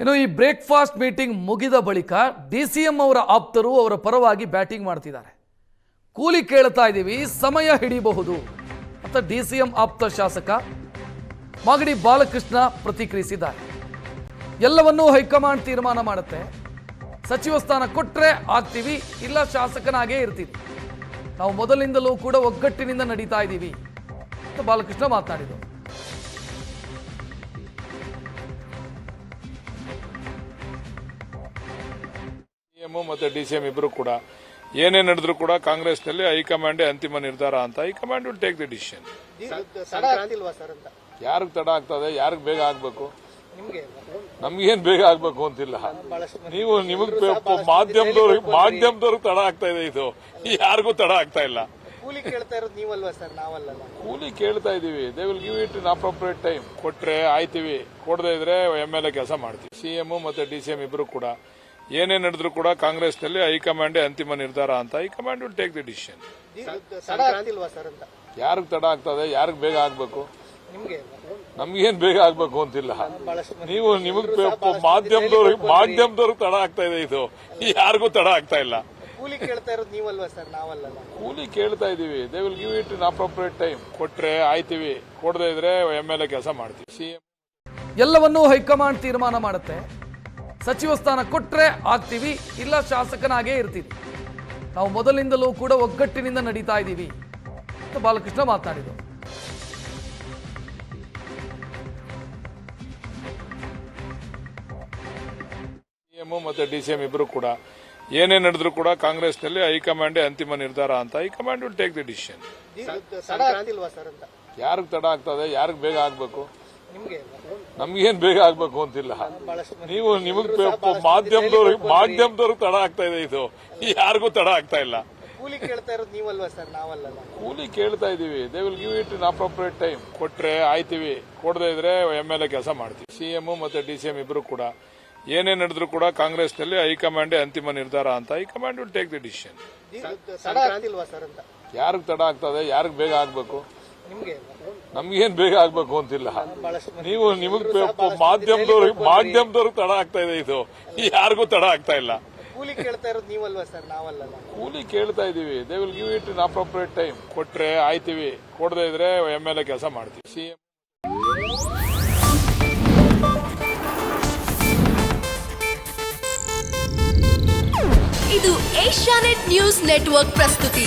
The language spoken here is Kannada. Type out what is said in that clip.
ಇನ್ನು ಈ ಬ್ರೇಕ್ಫಾಸ್ಟ್ ಮೀಟಿಂಗ್ ಮುಗಿದ ಬಳಿಕ ಡಿ ಸಿ ಎಂ ಅವರ ಆಪ್ತರು ಅವರ ಪರವಾಗಿ ಬ್ಯಾಟಿಂಗ್ ಮಾಡ್ತಿದ್ದಾರೆ. ಕೂಲಿ ಕೇಳ್ತಾ ಇದ್ದೀವಿ, ಸಮಯ ಹಿಡಿಬಹುದು ಅಂತ ಡಿ ಸಿ ಎಂ ಆಪ್ತ ಶಾಸಕ ಮಾಗಡಿ ಬಾಲಕೃಷ್ಣ ಪ್ರತಿಕ್ರಿಯಿಸಿದ್ದಾರೆ. ಎಲ್ಲವನ್ನೂ ಹೈಕಮಾಂಡ್ ತೀರ್ಮಾನ ಮಾಡುತ್ತೆ. ಸಚಿವ ಸ್ಥಾನ ಕೊಟ್ಟರೆ ಆಗ್ತೀವಿ, ಇಲ್ಲ ಶಾಸಕನಾಗೇ ಇರ್ತೀವಿ. ನಾವು ಮೊದಲಿಂದಲೂ ಕೂಡ ಒಗ್ಗಟ್ಟಿನಿಂದ ನಡೀತಾ ಇದ್ದೀವಿ ಅಂತ ಬಾಲಕೃಷ್ಣ ಮಾತನಾಡಿದರು. ಸಿಎಂ ಮತ್ತೆ ಡಿ ಸಿ ಎಂ ಇಬ್ರು ಕೂಡ ಏನೇ ನಡೆದ್ರು ಕೂಡ ಕಾಂಗ್ರೆಸ್ನಲ್ಲಿ ಹೈಕಮಾಂಡೇ ಅಂತಿಮ ನಿರ್ಧಾರ ಅಂತ high command will take the decision. ಯಾರಿಗೆ ತಡ ಆಗ್ತದೆ ಯಾರಿಗೆ ಬೇಗ ಆಗ್ಬೇಕು? ನಿಮ್ಗೆ ನಮ್ಗೇನ್ ಬೇಗ ಆಗ್ಬೇಕು ಅಂತಿಲ್ಲ. ನೀವು ನಿಮಗ್ ಮಾಧ್ಯಮದವ್ರಿಗೆ ಮಾಧ್ಯಮದವ್ರಿಗೆ ತಡ ಆಗ್ತಾ ಇದೆ ಇದು. ಯಾರಿಗೂ ತಡ ಆಗ್ತಾ ಇಲ್ಲ. ಕೂಲಿ ಕೇಳ್ತಾ ಇರೋದು ನೀವಲ್ವಾ ಸರ್? ನಾವಲ್ಲ ಕೂಲಿ ಕೇಳ್ತಾ ಇದೀವಿ. They will give it in appropriate time ಕೊಟ್ರೆ ಆಯ್ತೀವಿ. ಕೊಡದೇ ಇದ್ರೆ ಎಂ ಎಲ್ ಎ ಕೆಲಸ ಮಾಡ್ತೀವಿ. ಸಿಎಂ ಮತ್ತೆ ಡಿ ಸಿ ಎಂ ಇಬ್ರು ಕೂಡ ಏನೇ ನಡೆದ್ರು ಕೂಡ ಕಾಂಗ್ರೆಸ್ನಲ್ಲಿ ಹೈಕಮಾಂಡೇ ಅಂತಿಮ ನಿರ್ಧಾರ ಅಂತ high command will take the decision. ತಡ ಆಗ್ತಿಲ್ವಾ ಸರ್ ಅಂತ? ಯಾರಿಗೆ ತಡ ಆಗ್ತದೆ ಯಾರಿಗೆ ಬೇಗ ಆಗ್ಬೇಕು? ನಿಮ್ಗೆ? ನಮ್ಗೇನ್ ಬೇಗ ಆಗ್ಬೇಕು ಅಂತಿಲ್ಲ. ನೀವು ನಿಮಗೆ ಮಾಧ್ಯಮದವ್ರಿಗೆ ಮಾಧ್ಯಮದವ್ರಿಗೆ ತಡ ಆಗ್ತಾ ಇದೆ ಇದು. ಯಾರಿಗೂ ತಡ ಆಗ್ತಾ ಇಲ್ಲ. ಕೂಲಿ ಕೇಳ್ತಾ ಇರೋದು ನೀವಲ್ವಾ ಸರ್? ನಾವಲ್ಲ. ಕೂಲಿ ಕೇಳ್ತಾ ಇದೀವಿ. They will give it in appropriate time ಕೊಟ್ರೆ ಆಯ್ತೀವಿ. ಕೊಡದೇ ಇದ್ರೆ ಎಂ ಎಲ್ ಎ ಕೆಲಸ ಮಾಡ್ತೀವಿ. ಸಿಎಂ ಎಲ್ಲವನ್ನೂ ಹೈಕಮಾಂಡ್ ತೀರ್ಮಾನ ಮಾಡುತ್ತೆ. ಸಚಿವ ಸ್ಥಾನ ಕೊಟ್ಟರೆ ಆಗ್ತೀವಿ ಇಲ್ಲ ಶಾಸಕನಾಗೇ ಇರ್ತೀವಿ. ನಾವು ಮೊದಲಿಂದಲೂ ಕೂಡ ಒಗ್ಗಟ್ಟಿನಿಂದ ನಡೀತಾ ಇದ್ದೀವಿ ಅಂತ ಬಾಲಕೃಷ್ಣ ಮಾತನಾಡಿದರು. ಸಿಎಂ ಮತ್ತೆ ಡಿ ಸಿ ಎಂ ಇಬ್ರು ಕೂಡ ಏನೇ ನಡೆದ್ರು ಕೂಡ ಕಾಂಗ್ರೆಸ್ನಲ್ಲಿ ಹೈಕಮಾಂಡೇ ಅಂತಿಮ ನಿರ್ಧಾರ ಅಂತ high command will take the decision. ತಡ ಸರ್ ಅಂತ? ಯಾರಿಗೆ ತಡ ಆಗ್ತದೆ ಯಾರಿಗೆ ಬೇಗ ಆಗ್ಬೇಕು? ನಮ್ಗೇನ್ ಬೇಗ ಆಗ್ಬೇಕು ಅಂತಿಲ್ಲ. ನೀವು ನಿಮಗೆ ಮಾಧ್ಯಮದವ್ರಿಗೆ ಮಾಧ್ಯಮದವ್ರಿಗೆ ತಡ ಆಗ್ತಾ ಇದೆ ಇದು. ಯಾರಿಗೂ ತಡ ಆಗ್ತಾ ಇಲ್ಲ. ಕೂಲಿ ಕೇಳ್ತಾ ಇರೋದು ನೀವಲ್ವಾ ಸರ್? ನಾವಲ್ಲ. ಕೂಲಿ ಕೇಳ್ತಾ ಇದೀವಿ. They will give it in appropriate time ಕೊಟ್ರೆ ಆಯ್ತೀವಿ. ಕೊಡದೇ ಇದ್ರೆ ಎಂ ಎಲ್ ಎ ಕೆಲಸ ಮಾಡ್ತೀವಿ. ಸಿಎಂ ಮತ್ತೆ ಡಿ ಸಿ ಎಂ ಇಬ್ರು ಕೂಡ. ಏನೇ ನಡೆದ್ರು ಕೂಡ ಕಾಂಗ್ರೆಸ್ನಲ್ಲಿ ಹೈಕಮಾಂಡ್ ಅಂತಿಮ ನಿರ್ಧಾರ ಅಂತ high command will take the decision ಯಾರಿಗೆ ತಡ ಆಗ್ತದೆ? ಯಾರಿಗೆ ಬೇಗ ಆಗ್ಬೇಕು? ನಮ್ಗೇನ್ ಬೇಗ ಆಗ್ಬೇಕು ಅಂತಿಲ್ಲ. ನೀವು ನಿಮಗೆ ಮಾಧ್ಯಮದವ್ರಿಗೆ ಮಾಧ್ಯಮದವ್ರಿಗೆ ತಡ ಆಗ್ತಾ ಇದೆ ಇದು. ಯಾರಿಗೂ ತಡ ಆಗ್ತಾ ಇಲ್ಲ. ಕೂಲಿ ಕೇಳ್ತಾ ಇರೋದು ನೀವಲ್ವಾ ಸರ್? ನಾವಲ್ಲ ಕೂಲಿ ಕೇಳ್ತಾ ಇದೀವಿ. They will give it in appropriate time ಕೊಟ್ರೆ ಆಯ್ತೀವಿ. ಕೊಡದೇ ಇದ್ರೆ ಎಂ ಎಲ್ ಎ ಕೆಲಸ ಮಾಡ್ತೀವಿ. ಸಿಎಂ ಇದು ಏಷ್ಯಾನೆಟ್ ನ್ಯೂಸ್ ನೆಟ್ವರ್ಕ್ ಪ್ರಸ್ತುತಿ.